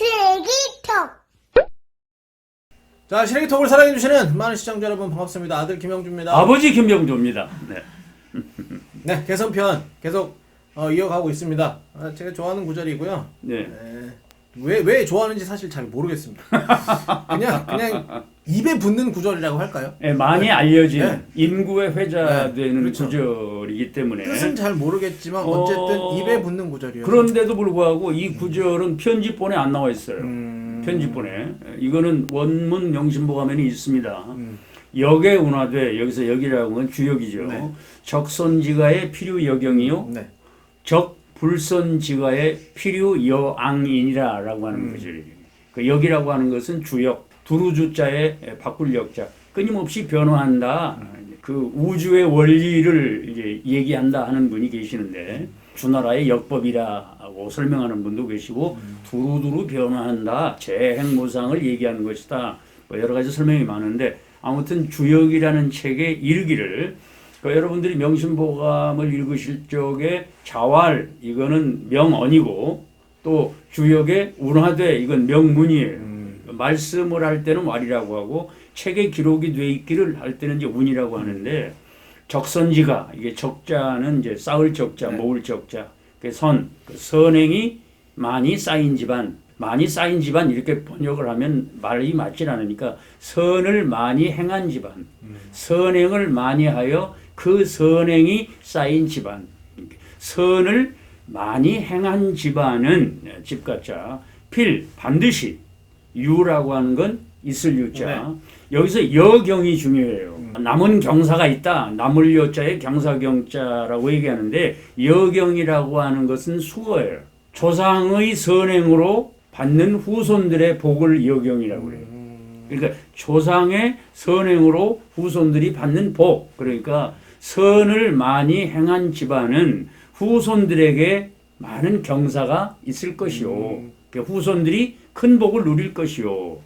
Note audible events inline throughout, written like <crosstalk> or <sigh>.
쓰레기통. 자, 시래기톡을 사랑해주시는 많은 시청자 여러분 반갑습니다. 아들 김영주입니다. 아버지 김병조입니다. 네. <laughs> 네, 개선편 계속 어, 이어가고 있습니다. 아, 제가 좋아하는 구절이고요. 네. 네, 왜, 왜 좋아하는지 사실 잘 모르겠습니다. <laughs> 그냥, 그냥 입에 붙는 구절이라고 할까요? 예, 많이 알려진 네. 인구의 회자되는 네, 그렇죠. 구절이기 때문에 뜻은 잘 모르겠지만 어, 어쨌든 입에 붙는 구절이에요. 그런데도 불구하고 이 구절은 편집본에 안 나와 있어요. 음, 편집본에 이거는 원문 영신보 가면이 있습니다. 음. 역에 운하되 여기서 역이라고 하면 주역이죠. 네. 적선지가의 필요 여경이요. 네. 적 불선지가의 필요 여앙인이라라고 하는 음. 구절이에요. 그 역이라고 하는 것은 주역 두루주자의 바꿀 역자 끊임없이 변화한다. 그 우주의 원리를 얘기한다 하는 분이 계시는데 주나라의 역법이라고 설명하는 분도 계시고 두루두루 변화한다 재행무상을 얘기하는 것이다. 뭐 여러 가지 설명이 많은데 아무튼 주역이라는 책에 이르기를 그 여러분들이 명심보감을 읽으실 적에 자활 이거는 명언이고 또 주역의 운하되 이건 명문이에요. 음, 말씀을 할 때는 왈이라고 하고 책에 기록이 돼 있기를 할 때는 이제 운이라고 하는데 적선지가 이게 적자는 이제 쌓을 적자, 네. 모을 적자, 그 선, 그 선행이 많이 쌓인 집안, 많이 쌓인 집안 이렇게 번역을 하면 말이 맞질 않으니까 선을 많이 행한 집안, 선행을 많이 하여 그 선행이 쌓인 집안, 선을 많이 행한 집안은 네, 집가자 필 반드시 유라고 하는 건 있을 유자. 여기서 여경이 중요해요. 남은 경사가 있다. 남을 여자에 경사경자라고 얘기하는데 여경이라고 하는 것은 수거예요. 조상의 선행으로 받는 후손들의 복을 여경이라고 해요. 그러니까 조상의 선행으로 후손들이 받는 복. 그러니까 선을 많이 행한 집안은 후손들에게 많은 경사가 있을 것이요. 그러니까 후손들이 큰 복을 누릴 것이요.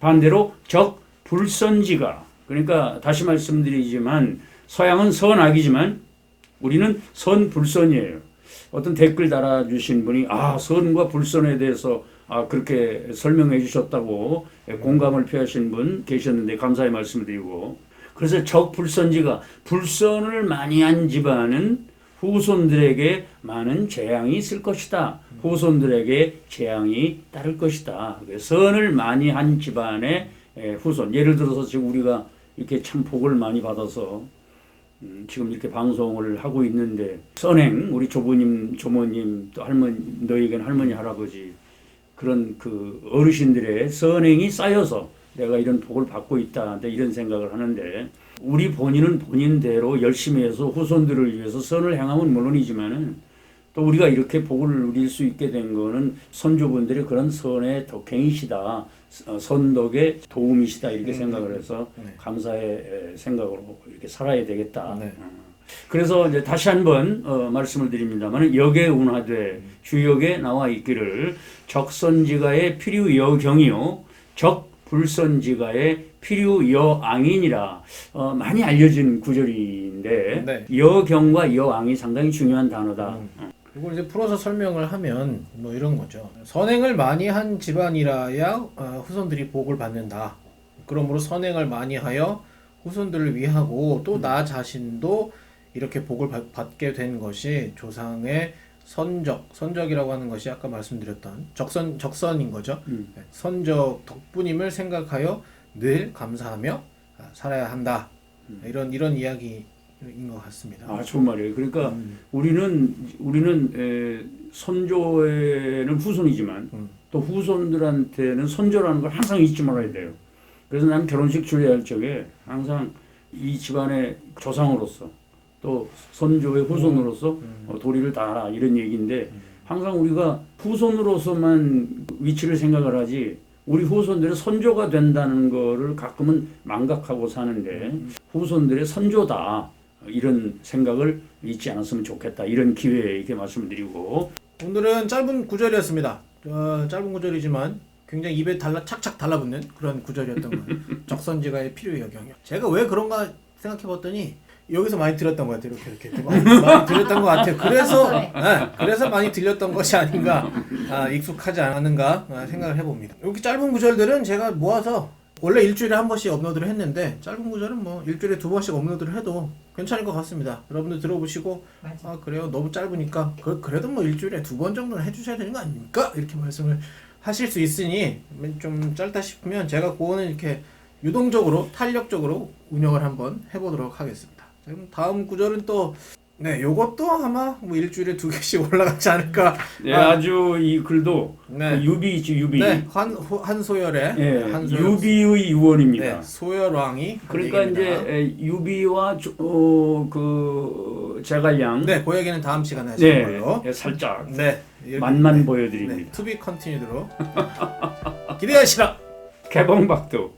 반대로 적 불선지가 그러니까 다시 말씀드리지만 서양은 선악이지만 우리는 선불선이에요. 어떤 댓글 달아주신 분이 아 선과 불선에 대해서 아 그렇게 설명해 주셨다고 공감을 표하신 분 계셨는데 감사의 말씀을 드리고 그래서 적불선지가 불선을 많이 한 집안은 후손들에게 많은 재앙이 있을 것이다. 후손들에게 재앙이 따를 것이다. 선을 많이 한 집안의 에, 후손. 예를 들어서 지금 우리가 이렇게 참 복을 많이 받아서 음, 지금 이렇게 방송을 하고 있는데 선행 우리 조부님, 조모님 또 할머니 너에겐 할머니 할아버지 그런 그 어르신들의 선행이 쌓여서 내가 이런 복을 받고 있다 네, 이런 생각을 하는데 우리 본인은 본인대로 열심히 해서 후손들을 위해서 선을 행하면 물론이지만은 또 우리가 이렇게 복을 누릴 수 있게 된 거는 선조분들의 그런 선의 덕행이시다 어, 선덕의 도움이시다 이렇게 생각을 해서 네. 감사의 에, 생각으로 이렇게 살아야 되겠다. 네. 어. 그래서 이제 다시 한번 어, 말씀을 드립니다만 역에 운하되 주역에 나와 있기를 적선지가의 필요 여경이요 적 불선지가의 필요 여앙이니라 어, 많이 알려진 구절인데 네. 여경과 여앙이 상당히 중요한 단어다. 음. 이걸 이제 풀어서 설명을 하면 뭐 이런 거죠. 선행을 많이 한 집안이라야 어, 후손들이 복을 받는다. 그러므로 선행을 많이 하여 후손들을 위하고 또 나 자신도 이렇게 복을 받, 받게 된 것이 조상의 선적, 선적이라고 하는 것이 아까 말씀드렸던 적선 적선인 거죠. 음. 네, 선적 덕분임을 생각하여 늘 감사하며 아, 살아야 한다. 이런 이런 이야기인 것 같습니다. 아 좋은 말이에요. 그러니까 음. 우리는 우리는 에, 선조에는 후손이지만 음. 또 후손들한테는 선조라는 걸 항상 잊지 말아야 돼요. 그래서 나는 결혼식 주례할 적에 항상 이 집안의 조상으로서 또 선조의 후손으로서 음. 어, 도리를 다하라 이런 얘기인데 항상 우리가 후손으로서만 위치를 생각을 하지 우리 후손들의 선조가 된다는 거를 가끔은 망각하고 사는데 후손들의 선조다 이런 생각을 잊지 않았으면 좋겠다 이런 기회에 이렇게 말씀을 드리고 오늘은 짧은 구절이었습니다. 어, 짧은 구절이지만 굉장히 입에 달라 착착 달라붙는 그런 구절이었던 거예요. <laughs> 적선지가의 필요 여경이요. 제가 왜 그런가 생각해봤더니 여기서 많이 들었던 것 같아요. 이렇게 이렇게 이렇게 많이, 많이 들었던 것 같아요. 그래서 네, 그래서 많이 들렸던 것이 아닌가 아, 익숙하지 않았는가 아, 생각을 해봅니다. 이렇게 짧은 구절들은 제가 모아서 원래 일주일에 한 번씩 업로드를 했는데 짧은 구절은 뭐 일주일에 두 번씩 업로드를 해도 괜찮을 것 같습니다. 여러분들 들어보시고 맞아. 아 그래요 너무 짧으니까 그, 그래도 뭐 일주일에 두 번 정도는 해주셔야 되는 거 아닙니까? 이렇게 말씀을 하실 수 있으니 좀 짧다 싶으면 제가 그거는 이렇게 유동적으로 탄력적으로 운영을 한번 해보도록 하겠습니다. 자, 그럼 다음 구절은 또 네, 요것도 아마 뭐 일주일에 두 개씩 <laughs> 올라가지 않을까. 네, 아. 아주 이 글도 네, 그 유비 있지 유비. 네, 한 호- 한소열의 예, 한소열 유비의 유언입니다. 네, 소열왕이 한 그러니까 이제 유비와 조- 어, 그 제갈량 네, 그 얘기는 다음 시간에 하시는 네, 걸로. 예, 살짝 네, 이렇게- 맛만 네, 보여드립니다. 투비 컨티뉴드로 <laughs> 기대하시라. 개봉박도